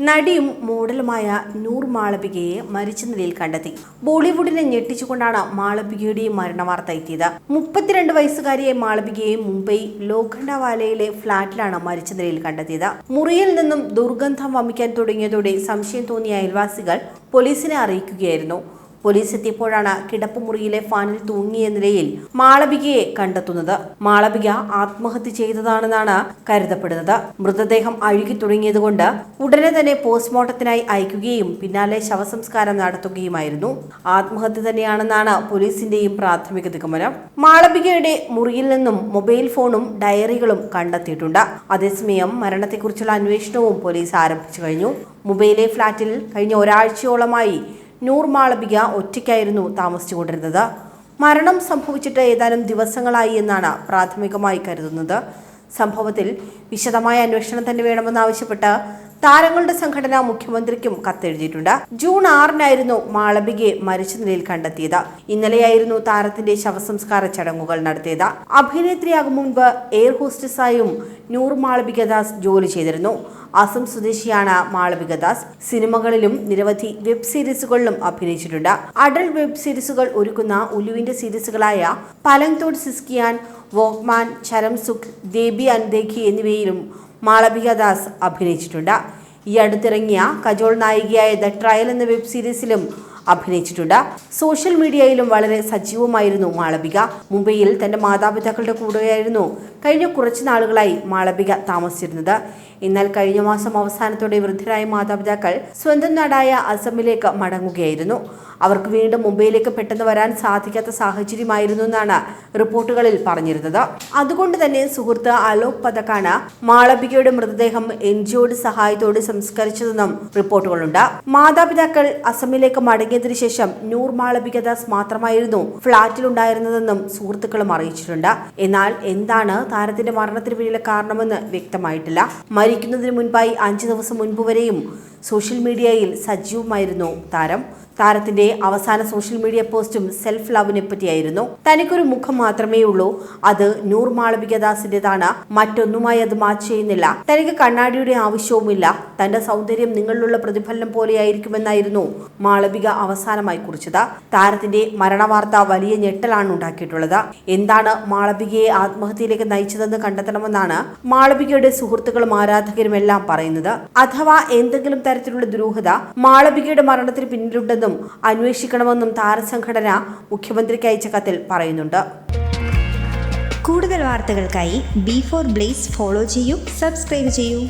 നടിയും മോഡലുമായ നൂർ മാളവികയെ മരിച്ച നിലയിൽ കണ്ടെത്തി. ബോളിവുഡിനെ ഞെട്ടിച്ചുകൊണ്ടാണ് മാളവികയുടെയും മരണവാർത്ത എത്തിയത്. മുപ്പത്തിരണ്ട് വയസ്സുകാരിയെ മാളവികയെ മുംബൈ ലോഖണ്ഡവാലയിലെ ഫ്ളാറ്റിലാണ് മരിച്ച നിലയിൽ കണ്ടെത്തിയത്. മുറിയിൽ നിന്നും ദുർഗന്ധം വമിക്കാൻ തുടങ്ങിയതോടെ സംശയം തോന്നിയ അയൽവാസികൾ പോലീസിനെ അറിയിക്കുകയായിരുന്നു. പോലീസ് എത്തിയപ്പോഴാണ് കിടപ്പുമുറിയിലെ ഫാനിൽ തൂങ്ങിയ നിലയിൽ മാളവികയെ കണ്ടെത്തുന്നത്. മാളവിക ആത്മഹത്യ ചെയ്തതാണെന്നാണ് കരുതപ്പെടുന്നത്. മൃതദേഹം അഴുകി തുടങ്ങിയതുകൊണ്ട് ഉടനെ തന്നെ പോസ്റ്റ്മോർട്ടത്തിനായി അയക്കുകയും പിന്നാലെ ശവസംസ്കാരം നടത്തുകയുമായിരുന്നു. ആത്മഹത്യ തന്നെയാണെന്നാണ് പോലീസിന്റെയും പ്രാഥമിക നിഗമനം. മാളവികയുടെ മുറിയിൽ നിന്നും മൊബൈൽ ഫോണും ഡയറികളും കണ്ടെത്തിയിട്ടുണ്ട്. അതേസമയം മരണത്തെക്കുറിച്ചുള്ള അന്വേഷണവും പോലീസ് ആരംഭിച്ചു കഴിഞ്ഞു. മുംബൈയിലെ ഫ്ളാറ്റിൽ കഴിഞ്ഞ ഒരാഴ്ചയോളമായി നൂർ മാളവിക ഒറ്റയ്ക്കായിരുന്നു താമസിച്ചുകൊണ്ടിരുന്നത്. മരണം സംഭവിച്ചിട്ട് ഏതാനും ദിവസങ്ങളായി എന്നാണ് പ്രാഥമികമായി കരുതുന്നത്. സംഭവത്തിൽ വിശദമായ അന്വേഷണം തന്നെ വേണമെന്നാവശ്യപ്പെട്ട് താരങ്ങളുടെ സംഘടന മുഖ്യമന്ത്രിക്കും കത്തെഴുതിയിട്ടുണ്ട്. ജൂൺ ആറിനായിരുന്നു മാളവികയെ മരിച്ച നിലയിൽ കണ്ടെത്തിയത്. ഇന്നലെയായിരുന്നു താരത്തിന്റെ ശവസംസ്കാര ചടങ്ങുകൾ നടത്തിയത്. അഭിനേത്രിയാകും മുൻപ് എയർ ഹോസ്റ്റസായും നൂർ മാളവിക ദാസ് ജോലി ചെയ്തിരുന്നു. അസം സ്വദേശിയാണ് മാളവിക ദാസ് സിനിമകളിലും നിരവധി വെബ് സീരീസുകളിലും അഭിനയിച്ചിട്ടുണ്ട്. അടൽ വെബ് സീരീസുകൾ ഒരുക്കുന്ന ഉലുവിന്റെ സീരീസുകളായ പലങ്തോട് സിസ്കിയാൻ വോക്മാൻ ചരംസുഖ് ദേബി അൻദേഖി എന്നിവയിലും മാളവിക ദാസ് അഭിനയിച്ചിട്ടുണ്ട്. ഈ അടുത്തിറങ്ങിയ കജോൾ നായികയായ ദ ട്രയൽ എന്ന വെബ് സീരീസിലും അഭിനയിച്ചിട്ടുണ്ട്. സോഷ്യൽ മീഡിയയിലും വളരെ സജീവമായിരുന്നു മാളവിക. മുംബൈയിൽ തന്റെ മാതാപിതാക്കളുടെ കൂടെയായിരുന്നു കഴിഞ്ഞ കുറച്ച് നാളുകളായി മാളവിക താമസിച്ചിരുന്നത്. എന്നാൽ കഴിഞ്ഞ മാസം അവസാനത്തോടെ വൃദ്ധരായ മാതാപിതാക്കൾ സ്വന്തം നാടായ അസമിലേക്ക് മടങ്ങുകയായിരുന്നു. അവർക്ക് വീണ്ടും മുംബൈയിലേക്ക് പെട്ടെന്ന് വരാൻ സാധിക്കാത്ത സാഹചര്യമായിരുന്നു എന്നാണ് റിപ്പോർട്ടുകളിൽ പറഞ്ഞിരുന്നത്. അതുകൊണ്ട് തന്നെ സുഹൃത്ത് അലോക് പതക്കാണ് മാളവികയുടെ മൃതദേഹം എൻ ജിഒയുടെ സഹായത്തോടെ സംസ്കരിച്ചതെന്നും റിപ്പോർട്ടുകളുണ്ട്. മാതാപിതാക്കൾ അസമിലേക്ക് മടങ്ങിയതിനു ശേഷം നൂർ മാളവിക ദാസ് മാത്രമായിരുന്നു ഫ്ളാറ്റിലുണ്ടായിരുന്നതെന്നും സുഹൃത്തുക്കളും അറിയിച്ചിട്ടുണ്ട്. എന്നാൽ എന്താണ് താരത്തിന്റെ മരണത്തിന് പിന്നിലെ കാരണമെന്ന് വ്യക്തമായിട്ടില്ല. മരിക്കുന്നതിന് മുൻപായി അഞ്ചു ദിവസം മുൻപ് വരെയും സോഷ്യൽ മീഡിയയിൽ സജീവമായിരുന്നു താരം. താരത്തിന്റെ അവസാന സോഷ്യൽ മീഡിയ പോസ്റ്റും സെൽഫ് ലവിനെ പറ്റിയായിരുന്നു. തനിക്കൊരു മുഖം മാത്രമേ ഉള്ളൂ. അത് നൂർ മാളവിക ദാസിന്റേതാണ് മറ്റൊന്നുമായി അത് മാച്ച് ചെയ്യുന്നില്ല. തനിക്ക് കണ്ണാടിയുടെ ആവശ്യവുമില്ല. തന്റെ സൗന്ദര്യം നിങ്ങളിലുള്ള പ്രതിഫലനം പോലെയായിരിക്കുമെന്നായിരുന്നു മാളവിക അവസാനമായി കുറിച്ചത്. താരത്തിന്റെ മരണവാർത്ത വലിയ ഞെട്ടലാണ് ഉണ്ടാക്കിയിട്ടുള്ളത്. എന്താണ് മാളവികയെ ആത്മഹത്യയിലേക്ക് നയിച്ചതെന്ന് കണ്ടെത്തണമെന്നാണ് മാളവികയുടെ സുഹൃത്തുക്കളും ആരാധകരും എല്ലാം പറയുന്നത്. അഥവാ എന്തെങ്കിലും തരത്തിലുള്ള ദുരൂഹത മാളവികയുടെ മരണത്തിന് പിന്നിലുണ്ടെന്നും അന്വേഷിക്കണമെന്നും താരസംഘടന മുഖ്യമന്ത്രിക്ക് അയച്ച കത്തിൽ പറയുന്നുണ്ട്. കൂടുതൽ വാർത്തകൾക്കായി ബി ഫോർ ബ്ലേസ് ഫോളോ ചെയ്യൂ സബ്സ്ക്രൈബ് ചെയ്യൂ.